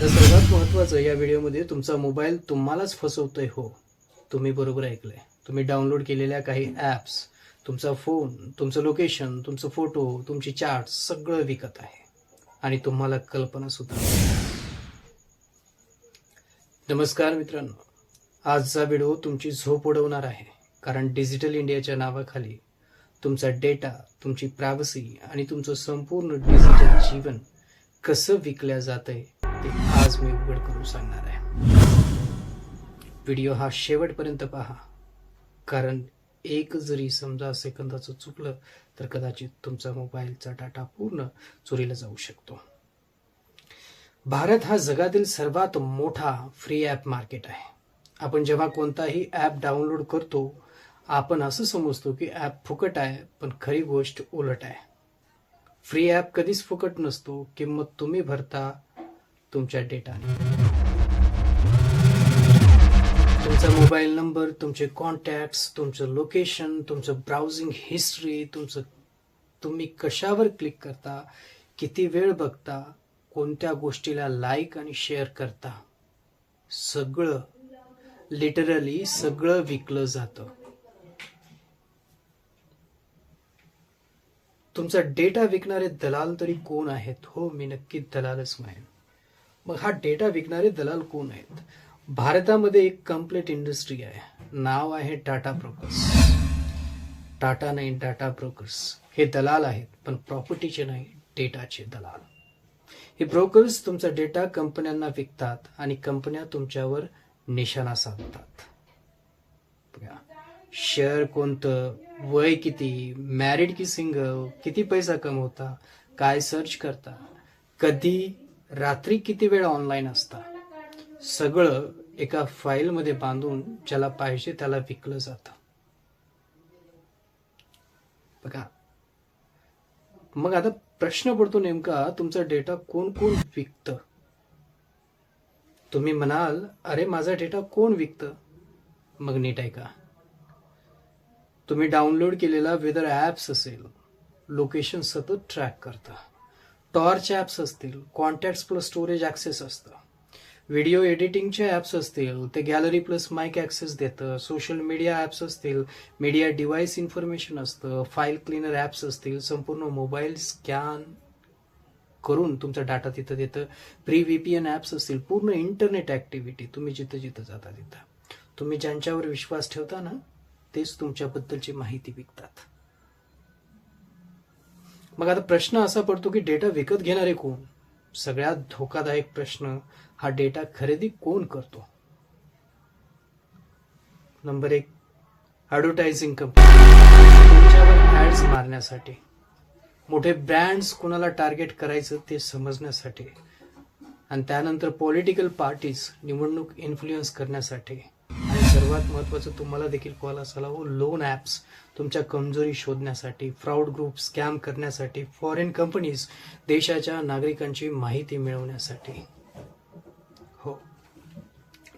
तर सर्वात महत्त्वाचं या व्हिडिओमध्ये तुमचा मोबाईल तुम्हालाच फसवतोय हो. तुम्ही बरोबर ऐकलंय. तुम्ही डाउनलोड केलेल्या काही ॲप्स तुमचा फोन तुमचं लोकेशन तुमचं फोटो तुमची चार्ट सगळं विकत आहे. आणि तुम्हाला कल्पना सुद्धा नमस्कार मित्रांनो. आजचा व्हिडिओ तुमची झोप उडवणार आहे. कारण डिजिटल इंडियाच्या नावाखाली तुमचा डेटा तुमची प्रायव्हसी आणि तुमचं संपूर्ण डिजिटल जीवन कसं विकल्या जातंय ते आज मी उघड करून सांगणार आहे. व्हिडिओ हा शेवटपर्यंत पहा. कारण एक जरी समजा सेकंदाचं चुकलं तर कदाचित तुमचा मोबाईलचा डाटा पूर्ण चोरीला जाऊ शकतो. भारत हा जगातील सर्वात मोठा फ्री ॲप मार्केट आहे. आपण जेव्हा कोणताही ॲप डाउनलोड करतो आपण असं समजतो की ॲप फुकट आहे पण खरी गोष्ट उलट आहे. फ्री ॲप कधीच फुकट नसतो किंमत तुम्ही भरता तुमच्या डेटाने तुमचा मोबाईल नंबर तुमचे कॉन्टॅक्ट्स तुमचं लोकेशन तुमचं ब्राउझिंग हिस्ट्री तुमचं तुम्ही कशावर क्लिक करता किती वेळ बघता कोणत्या गोष्टीला लाईक आणि शेअर करता सगळं लिटरली सगळं विकलं जातं. तुमचा डेटा विकणारे दलाल तरी कोण आहेत? हो मी नक्की दलालच म्हणेन मग हा डेटा विकणारे दलाल कोण आहेत? भारतामध्ये एक कंप्लीट इंडस्ट्री आहे. नाव आहे टाटा ब्रोकर्स. टाटा नाही टाटा ब्रोकर्स. हे दलाल आहेत पण प्रॉपर्टीचे नाही डेटाचे दलाल. हे ब्रोकर्स तुमचा डेटा कंपन्यांना विकतात आणि कंपन्या तुमच्यावर निशाणा साधतात. शेअर कोणतं? वय किती? मॅरिड की सिंगल किती पैसा कमवता? काय सर्च करता? कधी रात्री किती वेळ ऑनलाईन असता? सगळं एका फाईलमध्ये बांधून ज्याला पाहिजे त्याला विकलं जातं. बघा. मग आता प्रश्न पडतो नेमका तुमचा डेटा कोण कोण विकत? तुम्ही म्हणाल अरे माझा डेटा कोण विकत? मग नीट ऐका. तुम्ही डाउनलोड केलेला वेदर ॲप्स असेल लोकेशन सतत ट्रॅक करता. टॉर्च ॲप्स असतील कॉन्टॅक्ट्स प्लस स्टोरेज ॲक्सेस असतं. व्हिडिओ एडिटिंगचे ॲप्स असतील ते गॅलरी प्लस माईक ॲक्सेस देतं सोशल मीडिया ॲप्स असतील मीडिया डिव्हाइस इन्फॉर्मेशन असतं फाईल क्लिनर ॲप्स असतील संपूर्ण मोबाईल स्कॅन करून तुमचा डाटा तिथं देतं. Free V P N apps असतील पूर्ण इंटरनेट ॲक्टिव्हिटी तुम्ही जिथं जिथं जाता तिथं. तुम्ही ज्यांच्यावर विश्वास ठेवता ना तेच तुमच्याबद्दलची माहिती विकतात. मग आता प्रश्न असा पडतो की डेटा विकत घेणारे कोण? सगळ्यात धोकादायक प्रश्न हा डेटा खरेदी कोण करतो? नंबर एक ॲडव्हर्टायझिंग कंपनी तुमच्यावर ॲड्स मारण्यासाठी. मोठे ब्रँड्स कोणाला टार्गेट करायचं ते समजण्यासाठी. आणि त्यानंतर पॉलिटिकल पार्टीज निवडणूक इन्फ्लुएन्स करण्यासाठी. सर्वात महत्त्वाचं तुम्हाला देखील कॉल असायला हो लोन ॲप्स तुमच्या कमजोरी शोधण्यासाठी फ्रॉड ग्रुप स्कॅम करण्यासाठी फॉरेन कंपनीज देशाच्या नागरिकांची माहिती मिळवण्यासाठी. हो.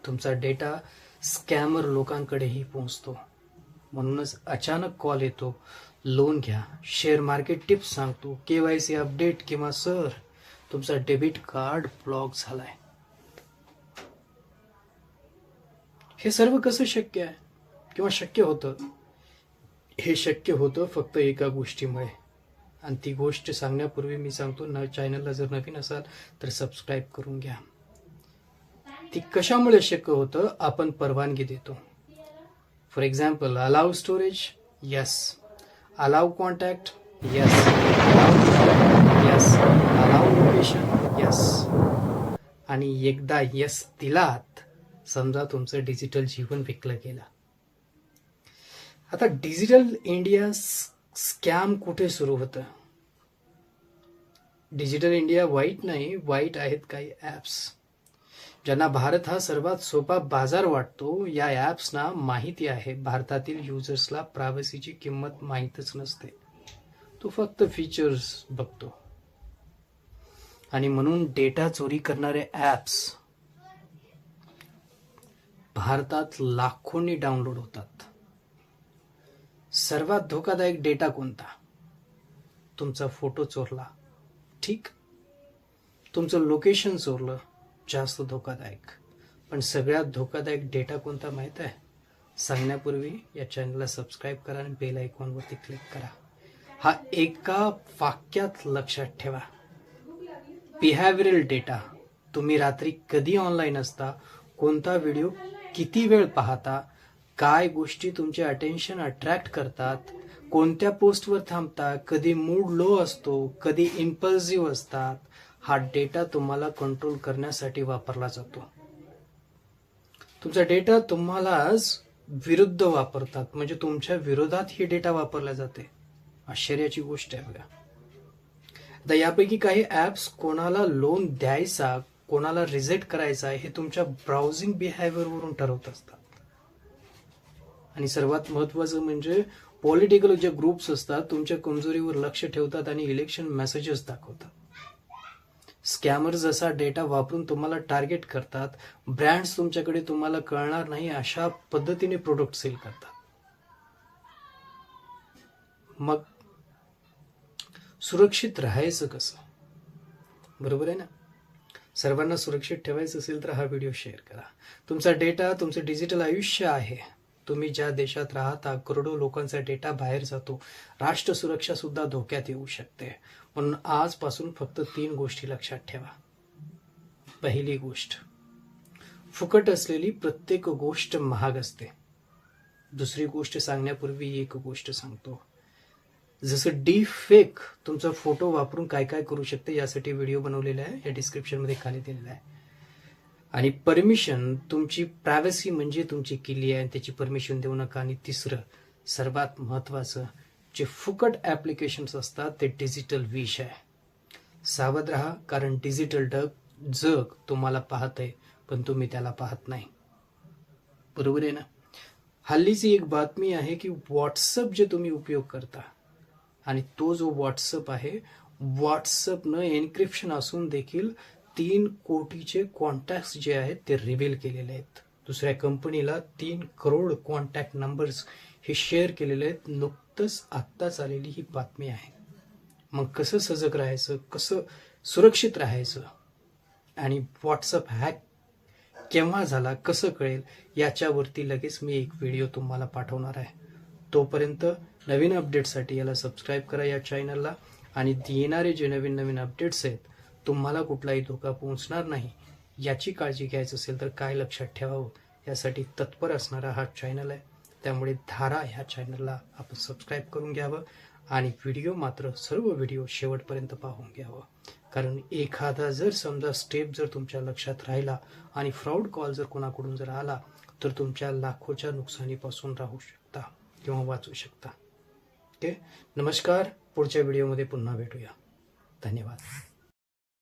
तुमचा डेटा स्कॅमर लोकांकडेही पोहोचतो. म्हणूनच अचानक कॉल येतो. लोन घ्या. शेअर मार्केट टिप्स सांगतो. के वाय सी अपडेट किंवा सर तुमचा डेबिट कार्ड ब्लॉक झालाय. हे सर्व कसं शक्य आहे? किंवा शक्य होतं? हे शक्य होतं फक्त एका गोष्टीमुळे. आणि ती गोष्ट सांगण्यापूर्वी मी सांगतो न चॅनलला जर नवीन असाल तर सबस्क्राईब करून घ्या. ती कशामुळे शक्य होतं? आपण परवानगी देतो. For example allow storage yes allow contact yes yes allow location yes आणि एकदा यस दिलात समजा तुमचं डिजिटल जीवन विकलं गेलं. आता डिजिटल इंडिया स्कॅम कुठे सुरू होतं? डिजिटल इंडिया वाईट नाही वाईट आहेत काही ॲप्स ज्यांना भारत हा सर्वात सोपा बाजार वाटतो या ॲप्सना माहिती आहे. भारतातील युजर्सला प्रायव्हसीची किंमत माहीतच नसते. तो फक्त फीचर्स बघतो. आणि म्हणून डेटा चोरी करणारे ॲप्स भारतात लाखोंनी डाउनलोड होतात. सर्वात धोकादायक डेटा कोणता? तुमचा फोटो चोरला. ठीक. तुमचं लोकेशन चोरलं. जास्त धोकादायक. पण सगळ्यात धोकादायक डेटा कोणता माहीत आहे? सांगण्यापूर्वी या चॅनलला सबस्क्राईब करा आणि बेल आयकॉनवरती क्लिक करा. हा एका वाक्यात लक्षात ठेवा. बिहेवियरल डेटा तुम्ही रात्री कधी ऑनलाईन असता? कोणता व्हिडिओ किती वेळ पाहता काय गोष्टी तुमचे अटेन्शन अट्रॅक्ट करतात कोणत्या पोस्टवर थांबता कधी मूड लो असतो कधी इम्पल्सिव्ह असतात हा डेटा तुम्हाला कंट्रोल करण्यासाठी वापरला जातो. तुमचा डेटा तुम्हालाच विरुद्ध वापरतात म्हणजे तुमच्या विरोधात ही डेटा वापरला जाते. आश्चर्याची गोष्ट आहे बघा. आता यापैकी काही ऍप्स कोणाला लोन द्यायचा कोणाला रिजेक्ट आहे हे तुमच्या ब्राउझिंग बिहेवियरवरून ठरवत असतात. आणि सर्वात महत्वाचं म्हणजे पॉलिटिकल जे ग्रुप्स असतात तुमच्या कमजोरीवर लक्ष ठेवतात आणि इलेक्शन मेसेजेस दाखवतात. स्कॅमर जसा डेटा वापरून तुम्हाला टार्गेट करतात ब्रँड्स तुमच्याकडे तुम्हाला कळणार नाही अशा पद्धतीने प्रोडक्ट सेल करतात. मग सुरक्षित राहायचं कसं? बरोबर आहे ना? सर्वांना सुरक्षित ठेवायचं असेल तर हा व्हिडिओ शेअर करा. तुमचा डेटा तुमचं डिजिटल आयुष्य आहे. तुम्ही ज्या देशात राहता करोडो लोकांचा डेटा बाहेर जातो. राष्ट्र सुरक्षा सुद्धा धोक्यात येऊ शकते. म्हणून आजपासून फक्त तीन गोष्टी लक्षात ठेवा. पहिली गोष्ट फुकट असलेली प्रत्येक गोष्ट महाग असते. दुसरी गोष्ट सांगण्यापूर्वी एक गोष्ट सांगतो. जसं डी फेक तुमचा फोटो वापरून काय काय करू शकते यासाठी व्हिडिओ बनवलेला आहे. या डिस्क्रिप्शनमध्ये खाली दिलेला आहे. आणि परमिशन तुमची प्रायव्हसी म्हणजे तुमची किल्ली आहे त्याची परमिशन देऊ नका. आणि तिसरं सर्वात महत्वाचं जे फुकट ॲप्लिकेशन्स असतात ते डिजिटल विष आहे. सावध राहा कारण डिजिटल डग जग तुम्हाला पाहत आहे पण तुम्ही त्याला पाहत नाही. बरोबर आहे ना? हल्लीची एक बातमी आहे की व्हॉट्सअप जे तुम्ही उपयोग करता आणि तो जो व्हॉट्सअप आहे व्हॉट्सअपनं एन्क्रिप्शन असून देखील तीन कोटीचे कॉन्टॅक्ट्स जे आहेत ते रिव्हील केलेले आहेत. दुसऱ्या कंपनीला तीन करोड कॉन्टॅक्ट नंबर्स हे शेअर केलेले आहेत. नुकतंच आत्ताच आलेली ही बातमी आहे. मग कसं सजग राहायचं? कसं सुरक्षित राहायचं? आणि व्हॉट्सअप हॅक केव्हा झाला? कसं कळेल? याच्यावरती लगेच मी एक व्हिडिओ तुम्हाला पाठवणार आहे. तोपर्यंत नवीन अपडेटसाठी याला सबस्क्राईब करा या चॅनलला आणि येणारे जे नवीन नवीन अपडेट्स आहेत तुम्हाला कुठलाही धोका पोहोचणार नाही. याची काळजी घ्यायचं असेल तर काय लक्षात ठेवावं? यासाठी तत्पर असणारा हा चॅनल आहे. त्यामुळे धारा ह्या चॅनलला आपण सबस्क्राईब करून घ्यावं. आणि व्हिडिओ मात्र सर्व व्हिडिओ शेवटपर्यंत पाहून घ्यावं. कारण एखादा जर समजा स्टेप जर तुमच्या लक्षात राहिला आणि फ्रॉड कॉल जर कोणाकडून जर आला तर तुमच्या लाखोच्या नुकसानीपासून राहू शकता किंवा वाचू शकता. ओके. नमस्कार. पुढच्या व्हिडिओमध्ये पुन्हा भेटूया. धन्यवाद.